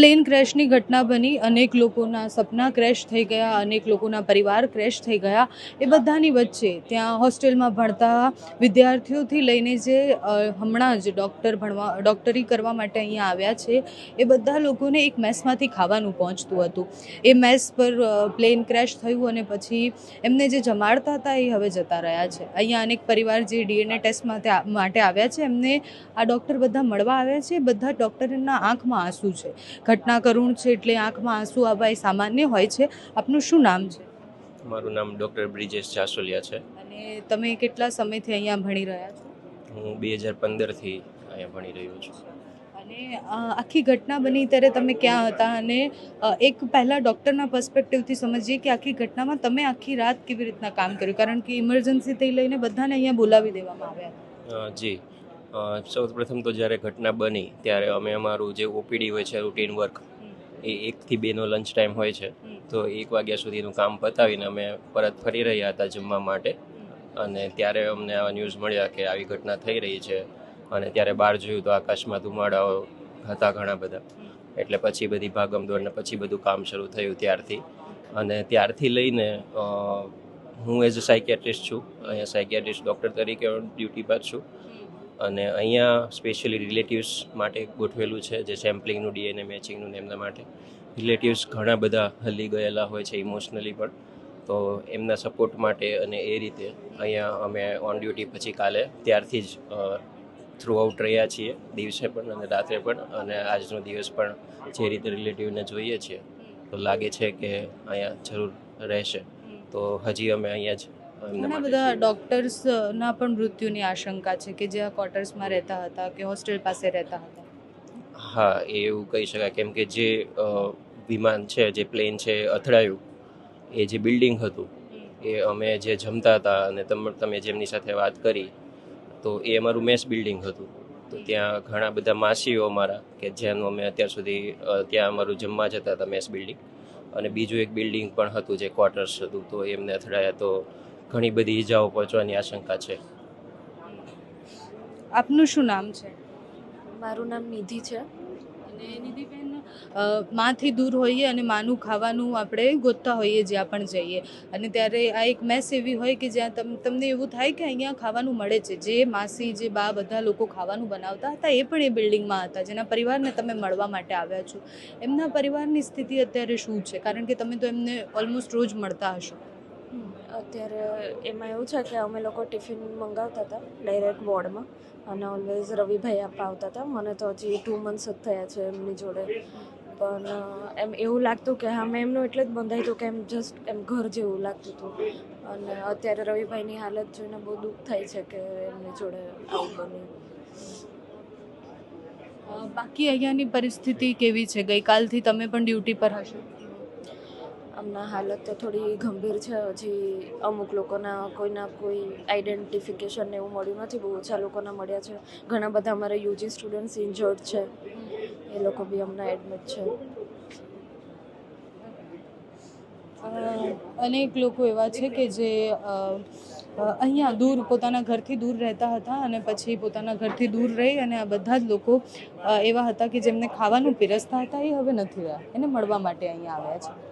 Plane ક્રેશની ઘટના બની, અનેક લોકોના સપના ક્રેશ થઈ ગયા, અનેક લોકોના પરિવાર ક્રેશ થઈ ગયા. એ બધાની વચ્ચે ત્યાં હોસ્ટેલમાં ભણતા વિદ્યાર્થીઓથી લઈને જે હમણાં જ ડૉક્ટર ભણવા, ડૉક્ટરી કરવા માટે અહીંયા આવ્યા છે, એ બધા લોકોને એક મેસમાંથી ખાવાનું પહોંચતું હતું. એ મેસ પર પ્લેન ક્રેશ થયું અને પછી એમને જે જમાડતા હતા એ હવે જતા રહ્યા છે. અહીંયા અનેક પરિવાર જે ડીએનએ ટેસ્ટ માટે આવ્યા છે, એમને આ ડૉક્ટર બધા મળવા આવ્યા છે. બધા ડૉક્ટરના આંખમાં આંસુ છે. ઘટના કરુણ છે એટલે આંખમાં આંસુ આવવા એ સામાન્ય હોય છે. આપનું શું નામ છે? મારું નામ ડૉક્ટર બ્રિજેશ જાસોલિયા છે. અને તમે કેટલા સમયથી અહીંયા ભણી રહ્યા છો? હું બે હજાર પંદરથી અહીંયા ભણી રહ્યો છું. અને આખી ઘટના બની ત્યારે તમે ક્યાં હતા? અને એક પહેલાં ડૉક્ટરના પર્સપેક્ટિવથી સમજીએ કે આખી ઘટનામાં તમે આખી રાત કેવી રીતના કામ કર્યું? કારણ કે ઇમરજન્સીથી લઈને બધાને અહીંયા બોલાવી દેવામાં આવ્યા હતા. જી. અ, સૌ પ્રથમ તો જ્યારે ઘટના બની ત્યારે અમે અમારું જે ઓપીડી હોય છે રૂટીન વર્ક એ એકથી બેનો લંચ ટાઈમ હોય છે. તો એક વાગ્યા સુધીનું કામ પતાવીને અમે પરત ફરી રહ્યા હતા જમવા માટે. અને ત્યારે અમને આવા ન્યૂઝ મળ્યા કે આવી ઘટના થઈ રહી છે. અને ત્યારે બહાર જોયું તો આકાશમાં ધુમાડાઓ હતા ઘણા બધા. એટલે પછી બધી ભાગમદોડ ને પછી બધું કામ શરૂ થયું ત્યારથી. અને ત્યારથી લઈને હું એઝ અ સાયકિયાટ્રિસ્ટ છું. અહીંયા સાયકિયાટ્રિસ્ટ ડૉક્ટર તરીકે ડ્યુટી પર છું. અને અહીંયા સ્પેશિયલી રિલેટિવ્સ માટે ગોઠવેલું છે, જે સેમ્પલિંગનું ડીએનએ મેચિંગનું એમના માટે. રિલેટિવ્સ ઘણા બધા હલી ગયેલા હોય છે ઇમોશનલી પણ. તો એમના સપોર્ટ માટે અને એ રીતે અહીંયા અમે ઓન ડ્યુટી પછી કાલે ત્યારથી જ થ્રુ આઉટ રહ્યા છીએ, દિવસે પણ અને રાત્રે પણ અને આજનો દિવસ પણ જે રીતે રિલેટિવને જોઈએ છીએ, તો લાગે છે કે અહીંયા જરૂર રહેશે. તો હજી અમે અહીંયા જ ઘણા બધા. ડૉક્ટર્સના પણ મૃત્યુની આશંકા છે કે જે આ ક્વાર્ટર્સમાં રહેતા હતા કે હોસ્ટેલ પાસે રહેતા હતા. હા એ એવું કહી શકાય. કેમ કે જે વિમાન છે જે પ્લેન છે અથડાયું એ જે બિલ્ડિંગ હતું એ અમે જે જમતા હતા અને તમે તમે જેમની સાથે વાત કરી તો એ અમારું મેસ બિલ્ડિંગ હતું. તો ત્યાં ઘણા બધા માસીઓ અમારા કે જેનું અમે અત્યાર સુધી ત્યાં અમારું જમવા જતા હતા મેસ બિલ્ડિંગ. અને બીજું એક બિલ્ડિંગ પણ હતું જે ક્વાર્ટર્સ હતું તો એમને અથડાયા. તો ઘણી બધી ઈજાઓ પહોંચવાની આશંકા છે. આપનું શું નામ છે? મારું નામ નિધિ છે. અને નિધિબેનમાંથી માથી દૂર હોઈએ અને માનું ખાવાનું આપણે ગોતતા હોઈએ જ્યાં પણ જઈએ. અને ત્યારે આ એક મેસ એવી હોય કે જ્યાં તમ તમને એવું થાય કે અહીંયા ખાવાનું મળે છે. જે માસી જે બા બધા લોકો ખાવાનું બનાવતા હતા એ પણ એ બિલ્ડિંગમાં હતા. જેના પરિવારને તમે મળવા માટે આવ્યા છો. એમના પરિવારની સ્થિતિ અત્યારે શું છે? કારણ કે તમે તો એમને ઓલમોસ્ટ રોજ મળતા હશો. અત્યારે એમાં એવું છે કે અમે લોકો ટિફિન મંગાવતા હતા ડાયરેક્ટ વોર્ડમાં અને ઓલવેઝ રવિભાઈ આપવા આવતા હતા. મને તો હજી ટુ મંથ્સ જ થયા છે એમની જોડે. પણ એમ એવું લાગતું કે હા, મેં એમનું એટલે જ બંધાયું હતું કે એમ જસ્ટ એમ ઘર જેવું લાગતું હતું. અને અત્યારે રવિભાઈની હાલત જોઈને બહુ દુઃખ થાય છે કે એમની જોડે આવું બન્યું. બાકી અહીંયાની પરિસ્થિતિ કેવી છે? ગઈકાલથી તમે પણ ડ્યુટી પર હશો? હમણાં હાલત તો થોડી ગંભીર છે. હજી અમુક લોકોના કોઈના કોઈ આઈડેન્ટિફિકેશન એવું મળ્યું નથી. બહુ ઓછા લોકોના મળ્યા છે. ઘણા બધા અમારા યુજી સ્ટુડન્ટ્સ ઇન્જર્ડ છે. એ લોકો બી હમણાં એડમિટ છે. અનેક લોકો એવા છે કે જે અહીંયા દૂર, પોતાના ઘરથી દૂર રહેતા હતા અને પછી પોતાના ઘરથી દૂર રહી અને આ બધા જ લોકો એવા હતા કે જેમને ખાવાનું પીરસતા હતા, એ હવે નથી રહ્યા. એને મળવા માટે અહીંયા આવ્યા છે.